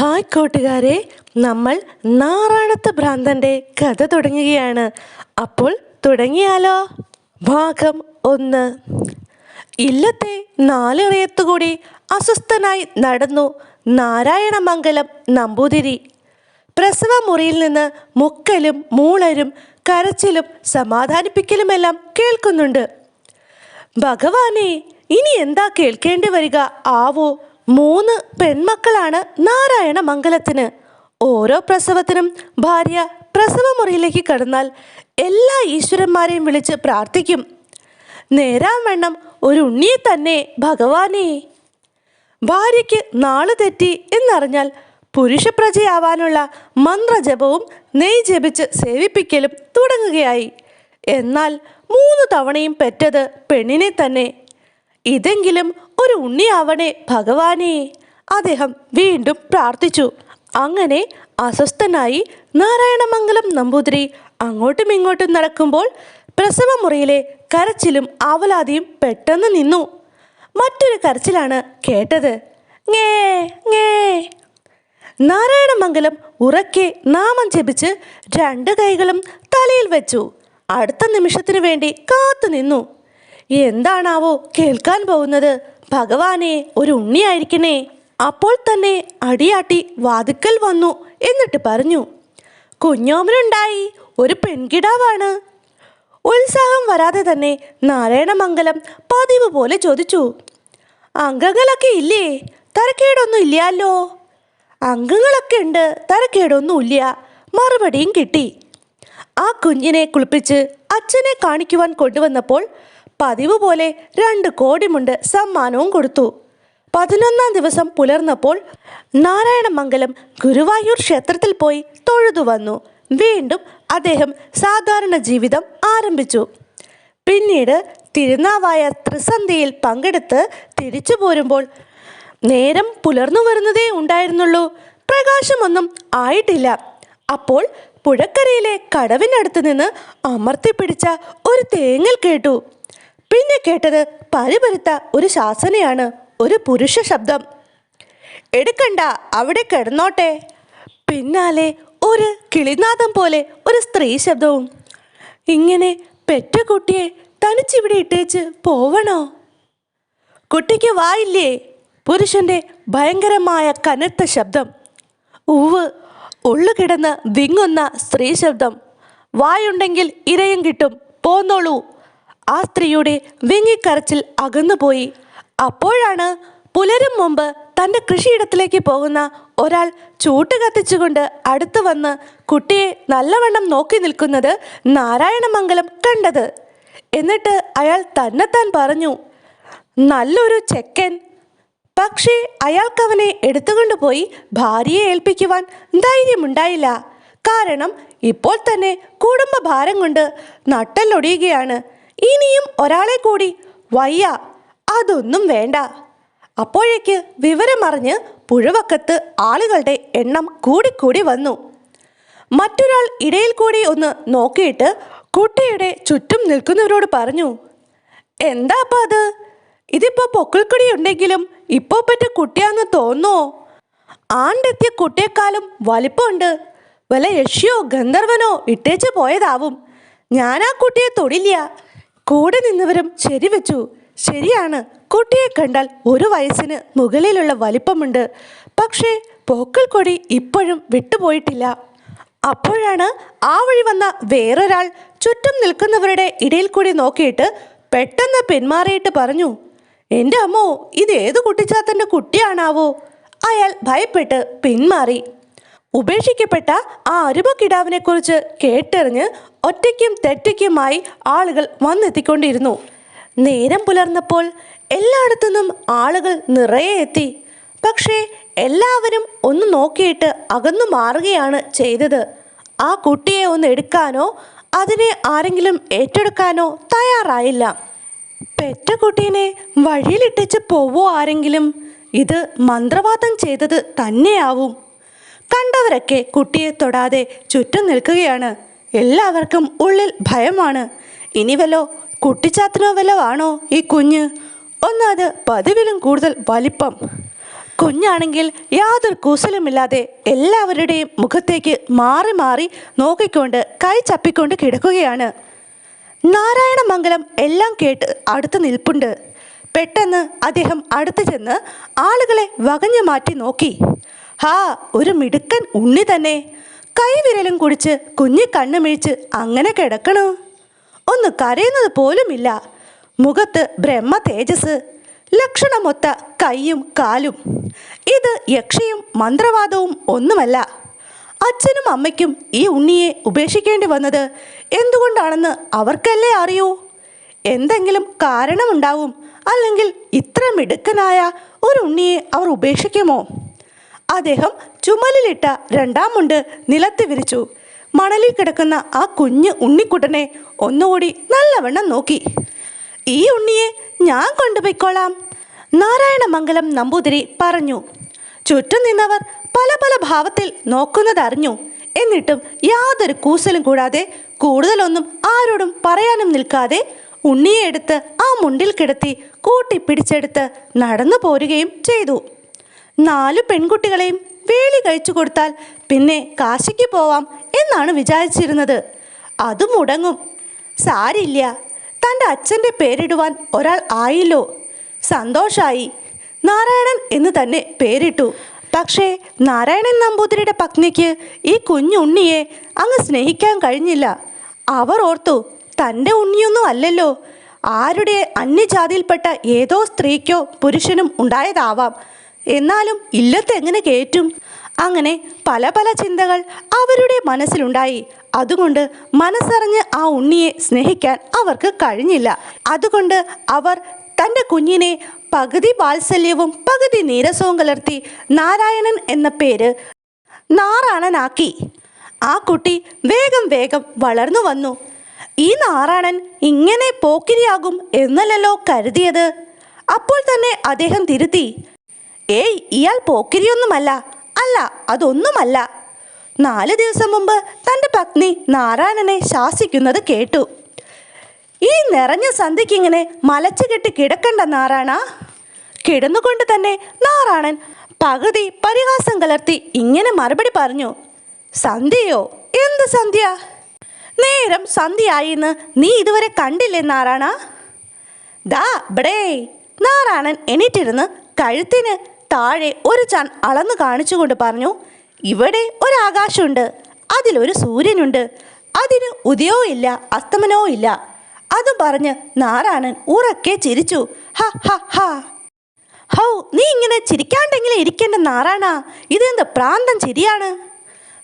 Hi കൂട്ടുകാരെ നമ്മൾ നാറാണത്ത് ഭ്രാന്തന്റെ കഥ തുടങ്ങുകയാണ്. അപ്പോൾ തുടങ്ങിയാലോ? ഭാഗം ഒന്ന്. ഇല്ലത്തെ നാലിറയത്തുകൂടി അസ്വസ്ഥനായി നടന്നു നാരായണമംഗലം നമ്പൂതിരി. പ്രസവ മുറിയിൽ നിന്ന് മുക്കലും മൂളരും കരച്ചിലും സമാധാനിപ്പിക്കലുമെല്ലാം കേൾക്കുന്നുണ്ട്. ഭഗവാനെ ഇനി എന്താ കേൾക്കേണ്ടി വരിക? ആവോ? മൂന്ന് പെൺമക്കളാണ് നാരായണ മംഗലത്തിന്. ഓരോ പ്രസവത്തിനും ഭാര്യ പ്രസവമുറിയിലേക്ക് കടന്നാൽ എല്ലാ ഈശ്വരന്മാരെയും വിളിച്ച് പ്രാർത്ഥിക്കും. നേരാൻ വണ്ണം ഒരു ഉണ്ണിയെ തന്നെ ഭഗവാനെ. ഭാര്യയ്ക്ക് നാൾ തെറ്റി എന്നറിഞ്ഞാൽ പുരുഷപ്രജയാവാനുള്ള മന്ത്രജപവും നെയ് ജപിച്ച് സേവിപ്പിക്കലും തുടങ്ങുകയായി. എന്നാൽ മൂന്ന് തവണയും പെറ്റത് പെണ്ണിനെ തന്നെ ഇതെങ്കിലും ഒരു ഉണ്ണിയാവണേ ഭഗവാനെ. അദ്ദേഹം വീണ്ടും പ്രാർത്ഥിച്ചു. അങ്ങനെ അസ്വസ്ഥനായി നാരായണമംഗലം നമ്പൂതിരി അങ്ങോട്ടും ഇങ്ങോട്ടും നടക്കുമ്പോൾ പ്രസവമുറിയിലെ കരച്ചിലും ആവലാതിയും പെട്ടെന്ന് നിന്നു. മറ്റൊരു കരച്ചിലാണ് കേട്ടത്. ngേ ngേ നാരായണമംഗലം ഉറക്കെ നാമം ജപിച്ച് രണ്ട് കൈകളും തലയിൽ വെച്ചു. അടുത്ത നിമിഷത്തിനു വേണ്ടി കാത്തു നിന്നു. എന്താണാവോ കേൾക്കാൻ പോകുന്നത്? ഭഗവാനെ ഒരു ഉണ്ണിയായിരിക്കണേ. അപ്പോൾ തന്നെ അടിയാട്ടി വാതുക്കൽ വന്നു എന്നിട്ട് പറഞ്ഞു കുഞ്ഞോമനുണ്ടായി ഒരു പെൺകിടാവാണ്. ഉത്സാഹം വരാതെ തന്നെ നാരായണമംഗലം പതിവ് പോലെ ചോദിച്ചു അംഗങ്ങളൊക്കെ ഇല്ലേ? തരക്കേടൊന്നും ഇല്ലല്ലോ അംഗങ്ങളൊക്കെ ഉണ്ട് തരക്കേടൊന്നും ഇല്ല മറുപടിയും കിട്ടി. ആ കുഞ്ഞിനെ കുളിപ്പിച്ച് അച്ഛനെ കാണിക്കുവാൻ കൊണ്ടുവന്നപ്പോൾ പതിവ് പോലെ രണ്ട് കോടിമുണ്ട് സമ്മാനവും കൊടുത്തു. പതിനൊന്നാം ദിവസം പുലർന്നപ്പോൾ നാരായണമംഗലം ഗുരുവായൂർ ക്ഷേത്രത്തിൽ പോയി തൊഴുതു വന്നു. വീണ്ടും അദ്ദേഹം സാധാരണ ജീവിതം ആരംഭിച്ചു. പിന്നീട് തിരുനാവായ ത്രിസന്ധിയിൽ പങ്കെടുത്ത് തിരിച്ചു പോരുമ്പോൾ നേരം പുലർന്നു വരുന്നതേ ഉണ്ടായിരുന്നുള്ളൂ. പ്രകാശമൊന്നും ആയിട്ടില്ല. അപ്പോൾ പുഴക്കരയിലെ കടവിനടുത്ത് നിന്ന് അമർത്തിപ്പിടിച്ച ഒരു തേങ്ങൽ കേട്ടു. പിന്നെ കേട്ടത് പരിപരുത്ത ഒരു ശാസനയാണ് ഒരു പുരുഷ ശബ്ദം. എടുക്കണ്ട അവിടെ കിടന്നോട്ടെ. പിന്നാലെ ഒരു കിളിനാഥം പോലെ ഒരു സ്ത്രീ ശബ്ദവും. ഇങ്ങനെ പെറ്റ കുട്ടിയെ തനിച്ചിവിടെ ഇട്ടേച്ച് പോവണോ? കുട്ടിക്ക് വായില്ലേ? പുരുഷന്റെ ഭയങ്കരമായ കനത്ത ശബ്ദം. ഉവ് ഉള്ളു കിടന്ന് വിങ്ങുന്ന സ്ത്രീ ശബ്ദം. വായുണ്ടെങ്കിൽ ഇരയും കിട്ടും. പോന്നോളൂ. ആ സ്ത്രീയുടെ വിങ്ങിക്കരച്ചിൽ അകന്നുപോയി. അപ്പോഴാണ് പുലരും മുമ്പ് തന്റെ കൃഷിയിടത്തിലേക്ക് പോകുന്ന ഒരാൾ ചൂട്ട് കത്തിച്ചുകൊണ്ട് അടുത്ത് വന്ന് കുട്ടിയെ നല്ലവണ്ണം നോക്കി നിൽക്കുന്നത് നാരായണമംഗലം കണ്ടത്. എന്നിട്ട് അയാൾ തന്നെത്താൻ പറഞ്ഞു നല്ലൊരു ചെക്കൻ. പക്ഷേ അയാൾക്കവനെ എടുത്തുകൊണ്ടുപോയി ഭാര്യയെ ഏൽപ്പിക്കുവാൻ ധൈര്യമുണ്ടായില്ല. കാരണം ഇപ്പോൾ തന്നെ കുടുംബഭാരം കൊണ്ട് നട്ടല്ലൊടിയുകയാണ്. ഇനിയും ഒരാളെ കൂടി. വയ്യ അതൊന്നും വേണ്ട. അപ്പോഴേക്ക് വിവരമറിഞ്ഞ് പുഴവക്കത്ത് ആളുകളുടെ എണ്ണം കൂടിക്കൂടി വന്നു. മറ്റൊരാൾ ഇടയിൽ കൂടി ഒന്ന് നോക്കിയിട്ട് കുട്ടിയുടെ ചുറ്റും നിൽക്കുന്നവരോട് പറഞ്ഞു എന്താ അപ്പം അത്? ഇതിപ്പോ പൊക്കിൾക്കൊടി ഉണ്ടെങ്കിലും ഇപ്പോ പറ്റ കുട്ടിയാന്ന് തോന്നോ ആണ്ടെത്തിയ കുട്ടിയെക്കാളും വലിപ്പമുണ്ട്. വല്ല യക്ഷിയോ ഗന്ധർവനോ ഇട്ടേച്ച് പോയതാവും. ഞാൻ ആ കുട്ടിയെ തൊടില്ല. കൂടെ നിന്നവരും ശരിവെച്ചു ശരിയാണ്. കുട്ടിയെ കണ്ടാൽ ഒരു വയസ്സിന് മുകളിലുള്ള വലിപ്പമുണ്ട്. പക്ഷേ പോക്കൽ കൊടി ഇപ്പോഴും വിട്ടുപോയിട്ടില്ല. അപ്പോഴാണ് ആ വഴി വന്ന വേറൊരാൾ ചുറ്റും നിൽക്കുന്നവരുടെ ഇടയിൽ കൂടി നോക്കിയിട്ട് പെട്ടെന്ന് പിന്മാറിയിട്ട് പറഞ്ഞു എന്റെ അമ്മോ ഇത് ഏത് കുട്ടിച്ചാത്തന്റെ കുട്ടിയാണാവോ? അയാൾ ഭയപ്പെട്ട് പിന്മാറി. ഉപേക്ഷിക്കപ്പെട്ട ആ അരുമക്കിടാവിനെക്കുറിച്ച് കേട്ടറിഞ്ഞ് ഒറ്റയ്ക്കും തെറ്റയ്ക്കുമായി ആളുകൾ വന്നെത്തിക്കൊണ്ടിരുന്നു. നേരം പുലർന്നപ്പോൾ എല്ലായിടത്തുനിന്നും ആളുകൾ നിറയെ എത്തി. പക്ഷേ എല്ലാവരും ഒന്ന് നോക്കിയിട്ട് അകന്നു മാറുകയാണ് ചെയ്തത്. ആ കുട്ടിയെ ഒന്ന് എടുക്കാനോ അതിനെ ആരെങ്കിലും ഏറ്റെടുക്കാനോ തയ്യാറായില്ല. പെറ്റ കുട്ടീനെ വഴിയിലിട്ടിച്ച് പോവോ ആരെങ്കിലും? ഇത് മന്ത്രവാദം ചെയ്തത് തന്നെയാവും. കണ്ടവരൊക്കെ കുട്ടിയെ തൊടാതെ ചുറ്റും നിൽക്കുകയാണ്. എല്ലാവർക്കും ഉള്ളിൽ ഭയമാണ്. ഇനി വല്ലോ കുട്ടിച്ചാത്തനോ വല്ലോ ആണോ ഈ കുഞ്ഞ്? ഒന്നത് പതിവിലും കൂടുതൽ വലിപ്പം. കുഞ്ഞാണെങ്കിൽ യാതൊരു കൂസലുമില്ലാതെ എല്ലാവരുടെയും മുഖത്തേക്ക് മാറി മാറി നോക്കിക്കൊണ്ട് കൈ ചപ്പിക്കൊണ്ട് കിടക്കുകയാണ്. നാരായണമംഗലം എല്ലാം കേട്ട് അടുത്ത് നിൽപ്പുണ്ട്. പെട്ടെന്ന് അദ്ദേഹം അടുത്ത് ചെന്ന് ആളുകളെ വകഞ്ഞു മാറ്റി നോക്കി. ഹാ ഒരു മിടുക്കൻ ഉണ്ണി തന്നെ. കൈവിരലും കുടിച്ച് കുഞ്ഞി കണ്ണുമിഴിച്ച് അങ്ങനെ കിടക്കണോ? ഒന്ന് കരയുന്നത് പോലുമില്ല. മുഖത്ത് ബ്രഹ്മ തേജസ് ലക്ഷണമൊത്ത കൈയും കാലും. ഇത് യക്ഷിയും മന്ത്രവാദവും ഒന്നുമല്ല. അച്ഛനും അമ്മയ്ക്കും ഈ ഉണ്ണിയെ ഉപേക്ഷിക്കേണ്ടി വന്നത് എന്തുകൊണ്ടാണെന്ന് അവർക്കല്ലേ അറിയൂ? എന്തെങ്കിലും കാരണമുണ്ടാവും അല്ലെങ്കിൽ ഇത്ര മിടുക്കനായ ഒരു ഉണ്ണിയെ അവർ ഉപേക്ഷിക്കുമോ? അദ്ദേഹം ചുമലിലിട്ട രണ്ടാം മുണ്ട് നിലത്ത് വിരിച്ചു. മണലിൽ കിടക്കുന്ന ആ കുഞ്ഞ് ഉണ്ണിക്കുട്ടനെ ഒന്നുകൂടി നല്ലവണ്ണം നോക്കി. ഈ ഉണ്ണിയെ ഞാൻ കൊണ്ടുപോയിക്കോളാം. നാരായണമംഗലം നമ്പൂതിരി പറഞ്ഞു. ചുറ്റും നിന്നവർ പല പല ഭാവത്തിൽ നോക്കുന്നതറിഞ്ഞു. എന്നിട്ടും യാതൊരു കൂസലും കൂടാതെ കൂടുതലൊന്നും ആരോടും പറയാനും നിൽക്കാതെ ഉണ്ണിയെ എടുത്ത് ആ മുണ്ടിൽ കിടത്തി കൂട്ടി പിടിച്ചെടുത്ത് നടന്നു പോരുകയും ചെയ്തു. നാലു പെൺകുട്ടികളെയും വേലി കഴിച്ചു കൊടുത്താൽ പിന്നെ കാശിക്ക് പോവാം എന്നാണ് വിചാരിച്ചിരുന്നത്. അത് മുടങ്ങും. സാരില്ല. തന്റെ അച്ഛന്റെ പേരിടുവാൻ ഒരാൾ ആയില്ലോ. സന്തോഷായി. നാരായണൻ എന്ന് തന്നെ പേരിട്ടു. പക്ഷേ നാരായണൻ നമ്പൂതിരിയുടെ പത്നിക്ക് ഈ കുഞ്ഞുണ്ണിയെ അങ്ങ് സ്നേഹിക്കാൻ കഴിഞ്ഞില്ല. അവർ ഓർത്തു തന്റെ ഉണ്ണിയൊന്നും അല്ലല്ലോ. ആരുടെ അന്യജാതിയിൽപ്പെട്ട ഏതോ സ്ത്രീക്കോ പുരുഷനും ഉണ്ടായതാവാം. എന്നാലും ഇല്ലത്ത് എങ്ങനെ കയറ്റും? അങ്ങനെ പല പല ചിന്തകൾ അവരുടെ മനസ്സിലുണ്ടായി. അതുകൊണ്ട് മനസ്സറിഞ്ഞ് ആ ഉണ്ണിയെ സ്നേഹിക്കാൻ അവർക്ക് കഴിഞ്ഞില്ല. അതുകൊണ്ട് അവർ തന്റെ കുഞ്ഞിനെ പകുതി വാത്സല്യവും പകുതി നീരസവും കലർത്തി നാരായണൻ എന്ന പേര് നാറാണനാക്കി. ആ കുട്ടി വേഗം വേഗം വളർന്നു വന്നു. ഈ നാറാണൻ ഇങ്ങനെ പോക്കിരിയാകും എന്നല്ലല്ലോ കരുതിയത്. അപ്പോൾ തന്നെ അദ്ദേഹം തിരുത്തി. ഏയ് ഇയാൾ പോക്കിരിയൊന്നുമല്ല. അല്ല അതൊന്നുമല്ല. നാല് ദിവസം മുമ്പ് തന്റെ പത്നി നാരായണനെ ശാസിക്കുന്നത് കേട്ടു. ഈ നിറഞ്ഞ സന്ധ്യയ്ക്ക് ഇങ്ങനെ മലച്ചു കെട്ടി കിടക്കണ്ട നാരായണ. കിടന്നുകൊണ്ട് തന്നെ നാരായണൻ പകുതി പരിഹാസം കലർത്തി ഇങ്ങനെ മറുപടി പറഞ്ഞു. സന്ധ്യയോ? എന്ത് സന്ധ്യ? നേരം സന്ധ്യയായിന്ന് നീ ഇതുവരെ കണ്ടില്ലേ നാരായണ? ദാ ബടേ നാരായണൻ എണീറ്റിരുന്ന് കഴുത്തിന് താഴെ ഒരു ചാൻ അളന്നു കാണിച്ചുകൊണ്ട് പറഞ്ഞു ഇവിടെ ഒരാകാശമുണ്ട് അതിലൊരു സൂര്യനുണ്ട്. അതിന് ഉദയവും ഇല്ല അസ്തമനവും ഇല്ല. അതും പറഞ്ഞ് നാരായണൻ ഉറക്കെ ചിരിച്ചു. ഹ ഹ ഹ. ഹൗ നീ ഇങ്ങനെ ചിരിക്കാണ്ടെങ്കിലും ഇരിക്കേണ്ട നാരായണ ഇതെന്ത് പ്രാന്തം ചിരിയാണ്?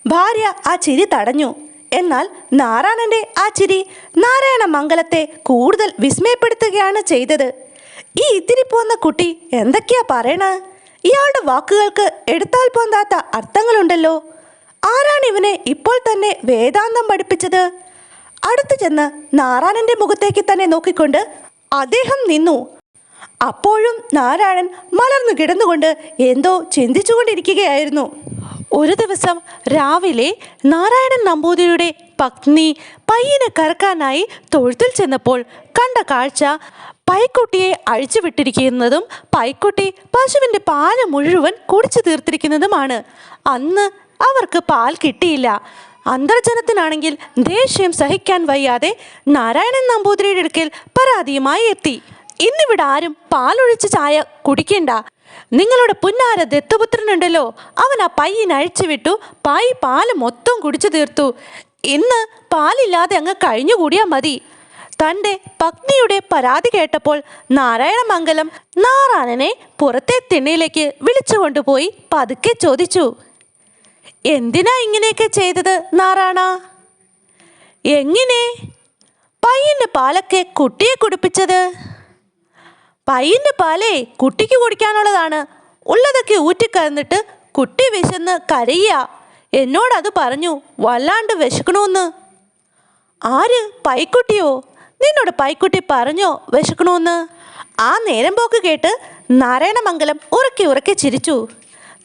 ഭാര്യ ആ ചിരി തടഞ്ഞു. എന്നാൽ നാരായണന്റെ ആ ചിരി നാരായണ മംഗലത്തെ കൂടുതൽ വിസ്മയപ്പെടുത്തുകയാണ് ചെയ്തത്. ഈ ഇത്തിരി പോന്ന കുട്ടി എന്തൊക്കെയാ പറയണ? ഇയാളുടെ വാക്കുകൾക്ക് എടുത്താൽ പോന്താത്ത അർത്ഥങ്ങളുണ്ടല്ലോ. ആരാണ് ഇവനെ ഇപ്പോൾ തന്നെ വേദാന്തം പഠിപ്പിച്ചത്? അടുത്തു ചെന്ന് നാരായണന്റെ മുഖത്തേക്ക് തന്നെ നോക്കിക്കൊണ്ട് അദ്ദേഹം നിന്നു. അപ്പോഴും നാരായണൻ മലർന്നു കിടന്നുകൊണ്ട് എന്തോ ചിന്തിച്ചുകൊണ്ടിരിക്കുകയായിരുന്നു. ഒരു ദിവസം രാവിലെ നാരായണൻ നമ്പൂതിരിയുടെ പത്നി പയ്യനെ കറക്കാനായി തൊഴുത്തിൽ ചെന്നപ്പോൾ കണ്ട കാഴ്ച പൈക്കുട്ടിയെ അഴിച്ചുവിട്ടിരിക്കുന്നതും പൈക്കുട്ടി പശുവിന്റെ പാൽ മുഴുവൻ കുടിച്ചു തീർത്തിരിക്കുന്നതുമാണ്. അന്ന് അവർക്ക് പാൽ കിട്ടിയില്ല. അന്തർജനത്തിനാണെങ്കിൽ ദേഷ്യം സഹിക്കാൻ വയ്യാതെ നാരായണൻ നമ്പൂതിരിയുടെ അടുക്കൽ പരാതിയുമായി എത്തി. ഇന്നിവിടെ ആരും പാലൊഴിച്ച് ചായ കുടിക്കണ്ട. നിങ്ങളുടെ പുന്നാര ദത്തുപുത്രനുണ്ടല്ലോ. അവൻ ആ പയ്യന് അഴിച്ചുവിട്ടു പായി പാൽ മൊത്തം കുടിച്ചു തീർത്തു. ഇന്ന് പാലില്ലാതെ അങ്ങ് കഴിഞ്ഞുകൂടിയാൽ മതി. തന്റെ പത്നിയുടെ പരാതി കേട്ടപ്പോൾ നാരായണമംഗലം നാറാണനെ പുറത്തെ തിണ്ണയിലേക്ക് വിളിച്ചുകൊണ്ടുപോയി പതുക്കെ ചോദിച്ചു എന്തിനാ ഇങ്ങനെയൊക്കെ ചെയ്തത് നാറാണ എങ്ങനെ? പയ്യന്റെ പാലൊക്കെ കുട്ടിയെ കുടിപ്പിച്ചത്? പയ്യന്റെ പാലേ കുട്ടിക്ക് കുടിക്കാനുള്ളതാണ്. ഉള്ളതൊക്കെ ഊറ്റിക്കറന്നിട്ട് കുട്ടി വിശന്ന് കരയുക. എന്നോടത് പറഞ്ഞു വല്ലാണ്ട് വിശക്കണമെന്ന് ആര്? പൈക്കുട്ടിയോ? നിന്നോട് പൈക്കുട്ടി പറഞ്ഞോ? വിശക്കണമെന്ന് ആ നേരം പോക്ക് കേട്ട് നാരായണമംഗലം ഉറക്കി ഉറക്കി ചിരിച്ചു.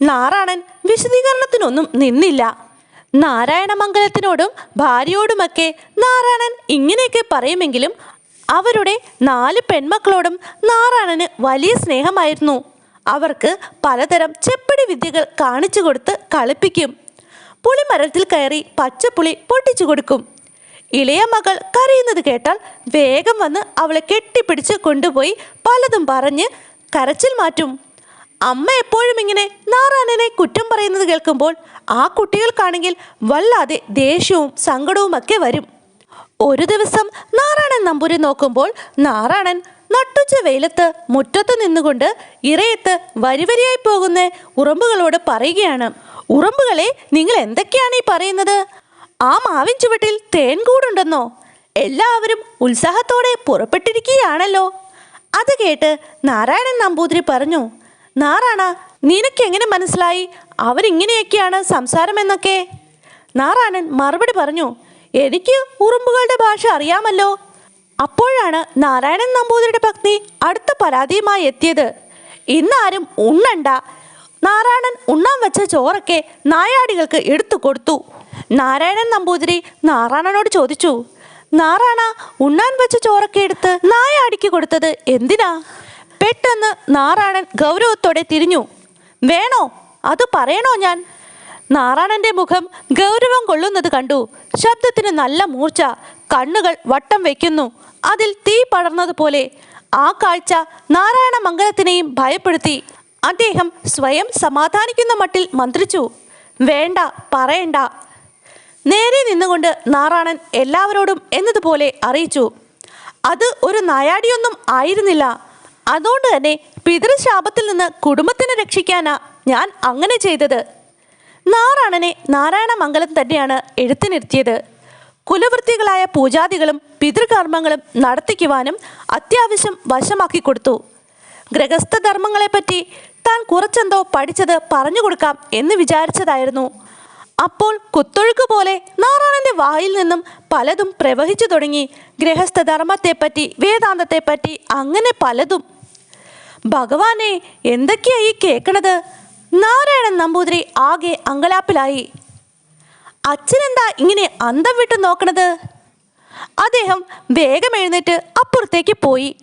നാറാണൻ വിശദീകരണത്തിനൊന്നും നിന്നില്ല. നാരായണമംഗലത്തിനോടും ഭാര്യയോടുമൊക്കെ നാരായണൻ ഇങ്ങനെയൊക്കെ പറയുമെങ്കിലും അവരുടെ നാല് പെൺമക്കളോടും നാറാണന് വലിയ സ്നേഹമായിരുന്നു. അവർക്ക് പലതരം ചെപ്പടി വിദ്യകൾ കാണിച്ചു കൊടുത്ത് കളിപ്പിക്കും. പുളിമരത്തിൽ കയറി പച്ചപ്പുളി പൊട്ടിച്ചു കൊടുക്കും. ഇളയ മകൾ കരയുന്നത് കേട്ടാൽ വേഗം വന്ന് അവളെ കെട്ടിപ്പിടിച്ച് കൊണ്ടുപോയി പലതും പറഞ്ഞ് കരച്ചിൽ മാറ്റും. അമ്മ എപ്പോഴും ഇങ്ങനെ നാറാനനെ കുറ്റം പറയുന്നത് കേൾക്കുമ്പോൾ ആ കുട്ടികൾക്കാണെങ്കിൽ വല്ലാതെ ദേഷ്യവും സങ്കടവുമൊക്കെ വരും. ഒരു ദിവസം നാറാണൻ നമ്പൂരി നോക്കുമ്പോൾ നാറാണൻ നട്ടുച്ച വെയിലത്ത് മുറ്റത്ത് നിന്നുകൊണ്ട് ഇറയത്ത് വരിവരിയായി പോകുന്ന ഉറമ്പുകളോട് പറയുകയാണ്. ഉറമ്പുകളെ നിങ്ങൾ എന്തൊക്കെയാണ് ഈ പറയുന്നത്? ആ മാവിൻ ചുവട്ടിൽ തേൻ കൂടുണ്ടെന്നോ എല്ലാവരും ഉത്സാഹത്തോടെ പുറപ്പെട്ടിരിക്കുകയാണല്ലോ. അത് കേട്ട് നാരായണൻ നമ്പൂതിരി പറഞ്ഞു നാറാണ നിനക്കെങ്ങനെ മനസ്സിലായി? അവരിങ്ങനെയൊക്കെയാണ് സംസാരമെന്നൊക്കെ. നാരായണൻ മറുപടി പറഞ്ഞു എനിക്ക് ഉറുമ്പുകളുടെ ഭാഷ അറിയാമല്ലോ. അപ്പോഴാണ് നാരായണൻ നമ്പൂതിരിയുടെ പത്നി അടുത്ത പരാതിയുമായി എത്തിയത്. ഇന്നാരും ഉണ്ണണ്ട. നാരായണൻ ഉണ്ണാൻ വെച്ച ചോറൊക്കെ നായാടികൾക്ക് എടുത്തു കൊടുത്തു. നാരായണൻ നമ്പൂതിരി നാറാണനോട് ചോദിച്ചു നാറാണ ഉണ്ണാൻ വെച്ച ചോറൊക്കെ എടുത്ത് നായ അടിക്ക് കൊടുത്തത് എന്തിനാ? പെട്ടെന്ന് നാറാണൻ ഗൗരവത്തോടെ തിരിഞ്ഞു വേണോ? അത് പറയണോ ഞാൻ? നാറാണന്റെ മുഖം ഗൗരവം കൊള്ളുന്നത് കണ്ടു ശബ്ദത്തിന് നല്ല മൂർച്ച കണ്ണുകൾ വട്ടം വെക്കുന്നു അതിൽ തീ പടർന്നതുപോലെ ആ കാഴ്ച നാരായണ മംഗലത്തിനെയും ഭയപ്പെടുത്തി. അദ്ദേഹം സ്വയം സമാധാനിക്കുന്ന മട്ടിൽ മന്ത്രിച്ചു വേണ്ട പറയണ്ട നേരെ നിന്നുകൊണ്ട് നാറാണൻ എല്ലാവരോടും എന്നതുപോലെ അറിയിച്ചു. അത് ഒരു നായാടിയൊന്നും ആയിരുന്നില്ല. അതുകൊണ്ട് തന്നെ പിതൃശാപത്തിൽ നിന്ന് കുടുംബത്തിനെ രക്ഷിക്കാനാ ഞാൻ അങ്ങനെ ചെയ്തത്. നാറാണനെ നാരായണ മംഗലം തന്നെയാണ് എഴുത്തിനിരുത്തിയത്. കുലവൃത്തികളായ പൂജാദികളും പിതൃകർമ്മങ്ങളും നടത്തിക്കുവാനും അത്യാവശ്യം വശമാക്കി കൊടുത്തു. ഗ്രഹസ്ഥധർമ്മങ്ങളെപ്പറ്റി താൻ കുറച്ചെന്തോ പഠിച്ചത് പറഞ്ഞു കൊടുക്കാം എന്ന് വിചാരിച്ചതായിരുന്നു. അപ്പോൾ കുത്തൊഴുക്ക് പോലെ നാരായണന്റെ വായിൽ നിന്നും പലതും പ്രവഹിച്ചു തുടങ്ങി. ഗൃഹസ്ഥ ധർമ്മത്തെപ്പറ്റി വേദാന്തത്തെപ്പറ്റി അങ്ങനെ പലതും. ഭഗവാനെ എന്തൊക്കെയാ ഈ കേൾക്കണത്? നാരായണൻ നമ്പൂതിരി ആകെ അങ്കലാപ്പിലായി. അച്ഛനെന്താ ഇങ്ങനെ അന്തം വിട്ട് നോക്കണത്? അദ്ദേഹം വേഗം എഴുന്നേറ്റ് അപ്പുറത്തേക്ക് പോയി.